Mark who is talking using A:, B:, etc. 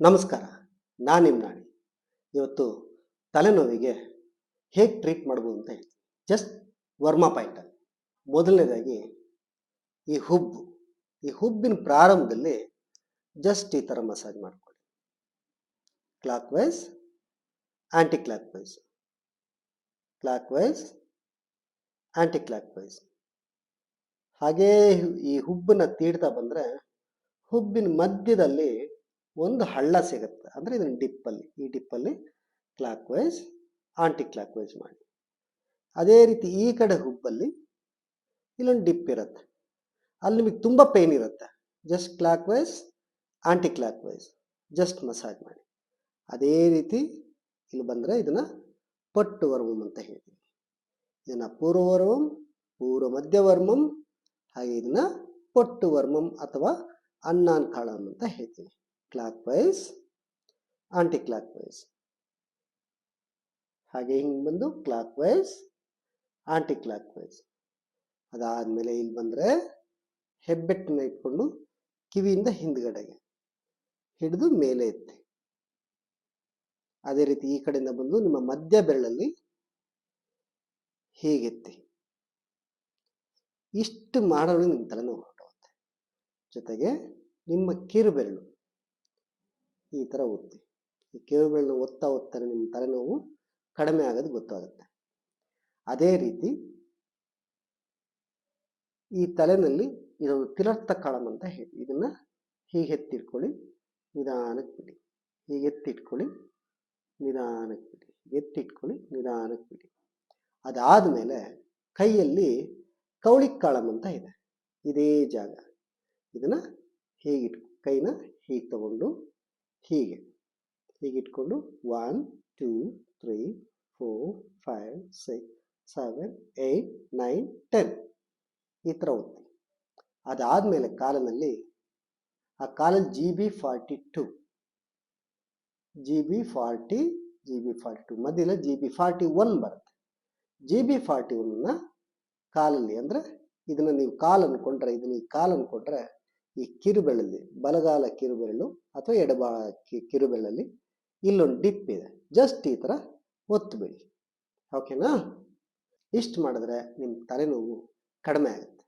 A: ನಮಸ್ಕಾರ. ನಾನು ನಾಡಿ ಇವತ್ತು ತಲೆನೋವಿಗೆ ಹೇಗೆ ಟ್ರೀಟ್ ಮಾಡ್ಬೋದು ಅಂತ ಹೇಳ್ತೀನಿ ಜಸ್ಟ್ ವರ್ಮ ಪಾಯಿಂಟಲ್ಲಿ ಮೊದಲನೇದಾಗಿ ಈ ಹುಬ್ಬು. ಈ ಹುಬ್ಬಿನ ಪ್ರಾರಂಭದಲ್ಲಿ ಜಸ್ಟ್ ಈ ಥರ ಮಸಾಜ್ ಮಾಡ್ಕೊಳ್ಳಿ. Clockwise anticlockwise clockwise anticlockwise ಹಾಗೇ ಈ ಹುಬ್ಬನ್ನು ತೀಡ್ತಾ ಬಂದರೆ ಹುಬ್ಬಿನ ಮಧ್ಯದಲ್ಲಿ ಒಂದು ಹಳ್ಳ ಸಿಗುತ್ತೆ. ಅಂದರೆ ಇದನ್ನು ಡಿಪ್ಪಲ್ಲಿ, ಈ ಡಿಪ್ಪಲ್ಲಿ clockwise anticlockwise ಮಾಡಿ. ಅದೇ ರೀತಿ ಈ ಕಡೆ ಹುಬ್ಬಲ್ಲಿ ಇಲ್ಲೊಂದು ಡಿಪ್ ಇರುತ್ತೆ. ಅಲ್ಲಿ ನಿಮಗೆ ತುಂಬ ಪೇಯ್ನ್ ಇರುತ್ತೆ. Just clockwise anticlockwise just massage ಮಾಡಿ. ಅದೇ ರೀತಿ ಇಲ್ಲಿ ಬಂದರೆ ಇದನ್ನು ಪಟ್ಟು ವರ್ಮಮ್ ಅಂತ ಹೇಳ್ತೀವಿ. ಇದನ್ನು ಪೂರ್ವವರ್ಮಂ ಪೂರ್ವ ಮಧ್ಯವರ್ಮಂ ಹಾಗೆ ಇದನ್ನ ಪಟ್ಟು ವರ್ಮಂ ಅಥವಾ ಅನ್ನಾನ್ ಕಾಳಂ ಅಂತ ಹೇಳ್ತೀವಿ. Clockwise anticlockwise ಹಾಗೆ ಹಿಂಗೆ ಬಂದು clockwise anticlockwise ಅದಾದಮೇಲೆ ಇಲ್ಲಿ ಬಂದರೆ ಹೆಬ್ಬೆಟ್ಟನ್ನ ಇಟ್ಕೊಂಡು ಕಿವಿಯಿಂದ ಹಿಂದ್ಗಡೆಗೆ ಹಿಡಿದು ಮೇಲೆ ಎತ್ತಿ. ಅದೇ ರೀತಿ ಈ ಕಡೆಯಿಂದ ಬಂದು ನಿಮ್ಮ ಮಧ್ಯ ಬೆರಳಲ್ಲಿ ಹೀಗೆತ್ತಿ. ಇಷ್ಟು ಮಾಡೋದು ನಿಮ್ಮ ತಲೆನೋವು ಹೊರಟೋಗುತ್ತೆ ಜೊತೆಗೆ ನಿಮ್ಮ ಕಿರುಬೆರಳು. ಈ ಥರ ಒತ್ತಿ ಈ ಕಿರುಬೆರಳು ಒತ್ತಾ ಒತ್ತಾರೆ ನಿಮ್ಮ ತಲೆನೋವು ಕಡಿಮೆ ಆಗೋದು ಗೊತ್ತಾಗುತ್ತೆ. ಅದೇ ರೀತಿ ಈ ತಲೆನಲ್ಲಿ ಇದೊಂದು ತಿಲರ್ಥ ಕಾಳಂ ಅಂತ ಹೇಳಿ ಇದನ್ನ ಹೀಗೆ ಎತ್ತಿಟ್ಕೊಳ್ಳಿ, ನಿಧಾನಕ್ಕೆ ಬಿಡಿ. ಹೀಗೆ ಎತ್ತಿಟ್ಕೊಳ್ಳಿ, ನಿಧಾನಕ್ಕೆ ಬಿಡಿ. ಎತ್ತಿಟ್ಕೊಳ್ಳಿ, ನಿಧಾನಕ್ಕೆ ಬಿಡಿ. ಅದಾದಮೇಲೆ ಕೈಯಲ್ಲಿ ಕೌಳಿಕ್ ಕಾಳಂ ಅಂತ ಇದೆ. ಇದೇ ಜಾಗ. ಇದನ್ನ ಹೀಗಿಟ್ ಕೈನ ಹೀಗೆ ತಗೊಂಡು ಹೀಗೆ ಹೀಗಿಟ್ಕೊಂಡು one two three four five six seven eight nine ten ಈ ಥರ ಅದಾದ ಅದಾದಮೇಲೆ ಕಾಲಿನಲ್ಲಿ ಆ ಕಾಲಲ್ಲಿ G B forty two G B forty G B forty two ಮಧ್ಯದಲ್ಲಿ ಜಿ ಬಿ ಫಾರ್ಟಿ ಒನ್ ಬರುತ್ತೆ. ಜಿ ಬಿ ಫಾರ್ಟಿ ಒನ್ನ ಕಾಲಲ್ಲಿ ಅಂದರೆ ಇದನ್ನು ನೀವು ಕಾಲ್ ಅಂದ್ಕೊಂಡ್ರೆ ಇದನ್ನ ಈ ಕಾಲ್ ಅನ್ಕೊಂಡ್ರೆ ಈ ಕಿರುಬೆರಳಲ್ಲಿ ಬಲಗಾಲ ಕಿರುಬೆರಳು ಅಥವಾ ಎಡಬಾ ಕಿರುಬೆರಳಲ್ಲಿ ಇಲ್ಲೊಂದು ಡಿಪ್ ಇದೆ. ಜಸ್ಟ್ ಈ ಥರ ಒತ್ತುಬಿಡಿ ಓಕೆನಾ ಇಷ್ಟು ಮಾಡಿದ್ರೆ ನಿಮ್ಮ ತಲೆನೋವು ಕಡಿಮೆ ಆಗುತ್ತೆ.